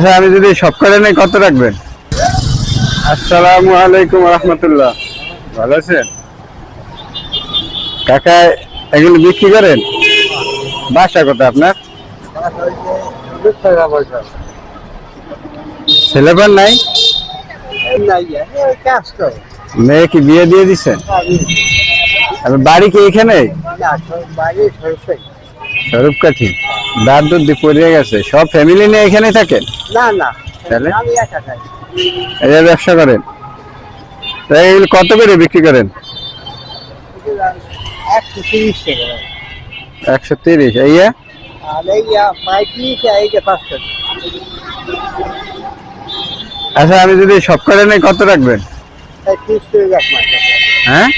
আচ্ছা আমি যদি সব করে নেই কত রাখবেন? আসসালামু আলাইকুম রহমতুল্লাহ। ভালো আছেন? কাকা এগুলো বিক্রি করেন? বাসা কোথায় আপনার? ছেলেবার নাই? মেয়ে কি বিয়ে দিয়ে দিচ্ছেন বাড়ি কি এখানে? স্বরূপকাঠি। দাঁত দুধ দিয়ে পড়ে গেছে। সব ফ্যামিলি নিয়ে এখানে থাকেন? না না। তাহলে? আমি একা খাই। এই ব্যবসা করেন। তা এগুলো কত করে বিক্রি করেন? একশো তিরিশ টাকা। একশো তিরিশ। ইয়ে আচ্ছা আমি যদি সব করে নেই কত রাখবেন? হ্যাঁ?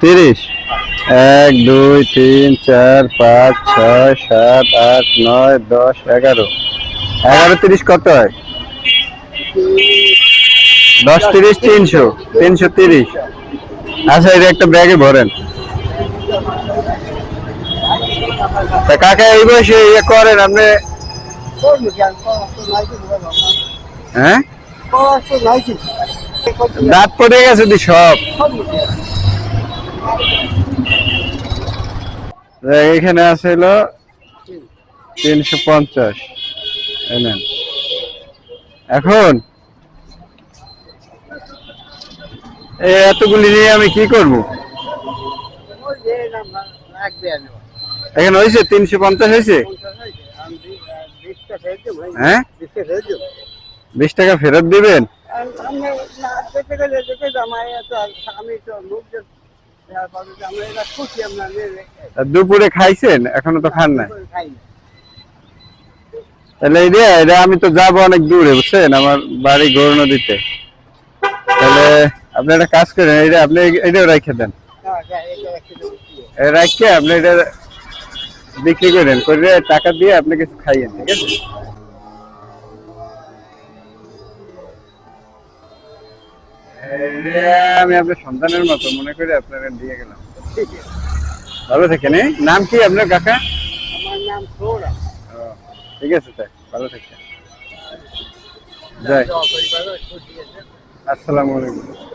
তিরিশ। এক দুই তিন চার পাঁচ ছয় সাত আট নয় দশ এগারো। এগারো তিরিশ কত হয়? দশ তিরিশ, তিনশো তিনশো তিরিশ। আচ্ছা এটা একটা ব্যাগে ভরেন। কাকা, এই বয়সে ইয়ে করেন আপনি। হ্যাঁ? দাঁত পড়ে গেছে দি সব। এখানে আছে হলো তিনশো পঞ্চাশ। এখন? এতগুলি নিয়ে আমি কি করব? এখানে হয়েছে? তিনশো পঞ্চাশ হয়েছে? হ্যাঁ। বিশ টাকা ফেরত দিবেন? দুপুরে খাইছেন? এখনও তো খান না। তাহলে এই এটা আমি তো যাব অনেক দূরে বুঝছেন? আমার বাড়ি গৌর নদীতে। তাহলে আপনি একটা কাজ করেন এটা আপনি এটাও রেখে দেন। না, যা, এটা রেখে দেবো, কি হবে? এটা রাখকে আপনি এটা বিক্রি করেন করে টাকা দিয়ে আপনি কিছু খাইয়েন ঠিক আছে? আমি আপনার সন্তানের মতো মনে করে আপনাকে দিয়ে গেলাম। ভালো থাকেন নাম কি আপনার কাকা? আমার নাম সৌরভ। ঠিক আছে স্যার। ভালো থাকেন জয়। আসসালামু আলাইকুম।